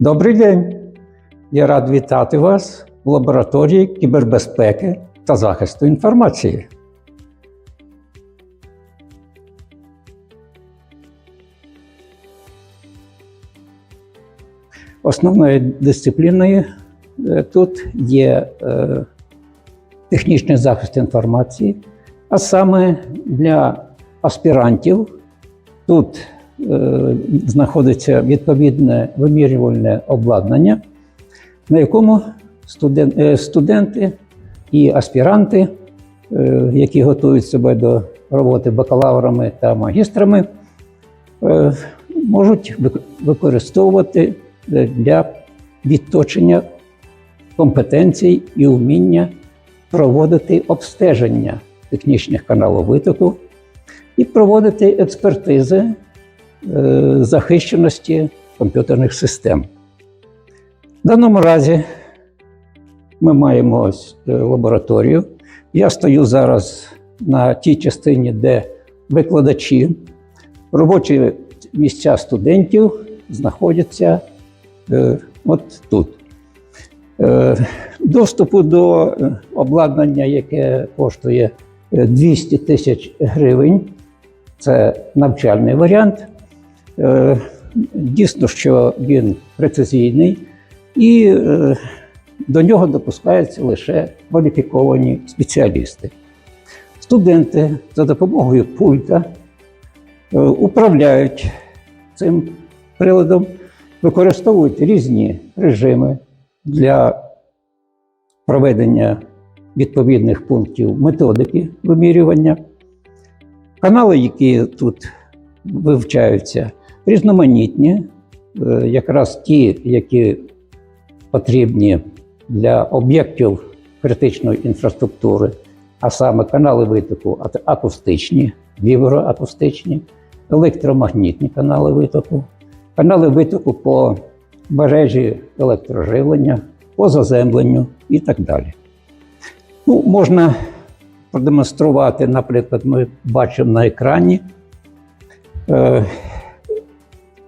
Добрий день! Я рад вітати вас в лабораторії кібербезпеки та захисту інформації. Основною дисципліною е, тут є е, технічний захист інформації, а саме для аспірантів тут знаходиться відповідне вимірювальне обладнання, на якому е, студенти і аспіранти, е, які готують себе до роботи бакалаврами та магістрами, е, можуть використовувати е, для відточення компетенцій і вміння проводити обстеження технічних каналів витоку і проводити експертизи е, захищеності комп'ютерних систем. В даному разі ми маємо ось е, лабораторію. Я стою зараз на тій частині, де викладачі, робочі місця студентів знаходяться е, от тут. Е, Доступу до е, обладнання, яке коштує е, 200 тисяч гривень, це навчальний варіант. Е, Дійсно, що він прецизійний, і е, до нього допускаються лише кваліфіковані спеціалісти. Студенти за допомогою пульта е, управляють цим приладом, використовують різні режими для проведення відповідних пунктів методики вимірювання. Канали, які тут вивчаються, різноманітні, е, якраз ті, які потрібні для об'єктів критичної інфраструктури, а саме канали витоку акустичні, віброакустичні, електромагнітні канали витоку, канали витоку по мережі електроживлення, по заземленню і так далі. Ну, можна продемонструвати, наприклад, ми бачимо на екрані.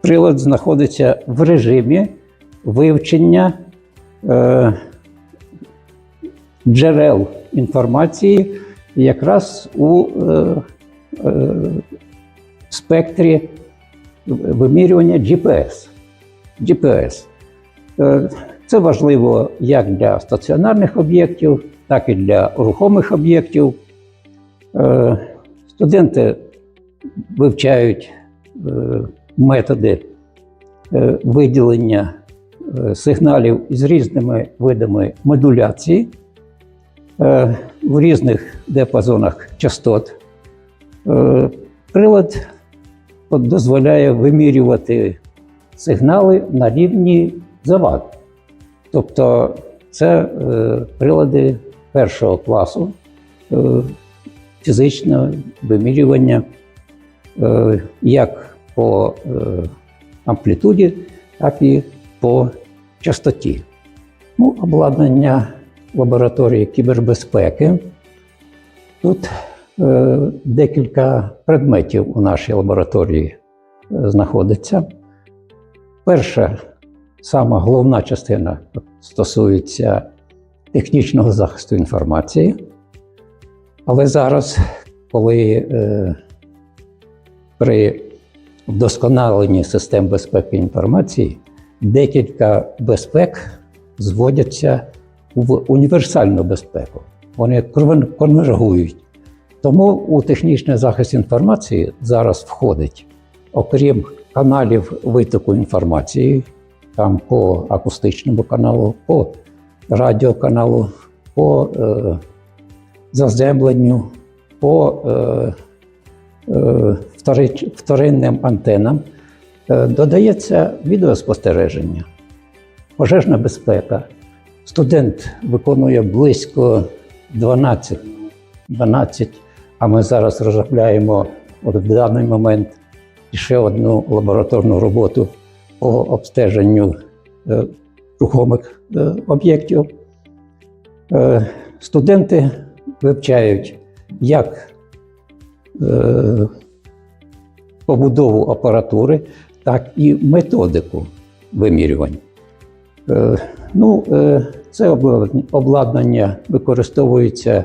Прилад знаходиться в режимі вивчення е, джерел інформації якраз у е, е, спектрі вимірювання GPS. GPS. Е, Це важливо як для стаціонарних об'єктів, так і для рухомих об'єктів. Е, Студенти вивчають е, методи е, виділення е, сигналів із різними видами модуляції е, в різних діапазонах частот. Прилад дозволяє вимірювати сигнали на рівні завад. Тобто це прилади першого класу фізичного вимірювання як по е, амплітуді, так і по частоті. Ну, обладнання лабораторії кібербезпеки. Тут е, декілька предметів у нашій лабораторії е, знаходиться. Перша, сама головна частина стосується технічного захисту інформації. Але зараз, коли е, при вдосконаленні систем безпеки інформації декілька безпек зводяться в універсальну безпеку. Вони конвергують. Тому у технічний захист інформації зараз входить, окрім каналів витоку інформації, там по акустичному каналу, по радіоканалу, по е, заземленню, по е, е, вторинним антенам, е, додається відеоспостереження, пожежна безпека. Студент виконує близько 12, 12 а ми зараз розробляємо от в даний момент ще одну лабораторну роботу по обстеженню е, рухомих е, об'єктів. Студенти вивчають як побудову апаратури, так і методику вимірювань. Е, Ну, е, це обладнання- використовується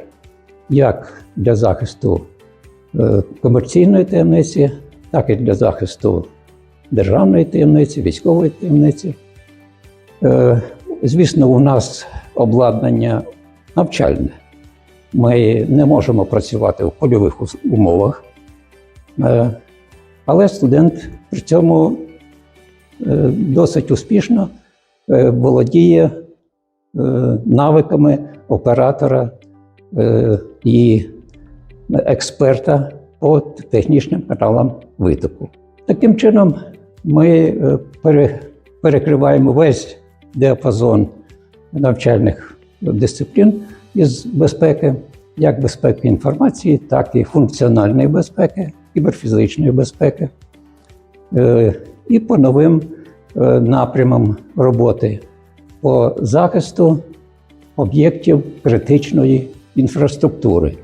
як для захисту е, комерційної таємниці, так і для захисту державної таємниці, військової таємниці. Звісно, у нас обладнання навчальне. Ми не можемо працювати в польових умовах, але студент при цьому е, досить успішно е, володіє е, навиками оператора і експерта по технічним каналам витоку. Таким чином, ми перекриваємо весь діапазон навчальних дисциплін із безпеки, як безпеки інформації, так і функціональної безпеки, кіберфізичної безпеки. Е, І по новим е, напрямам роботи по захисту об'єктів критичної інфраструктури.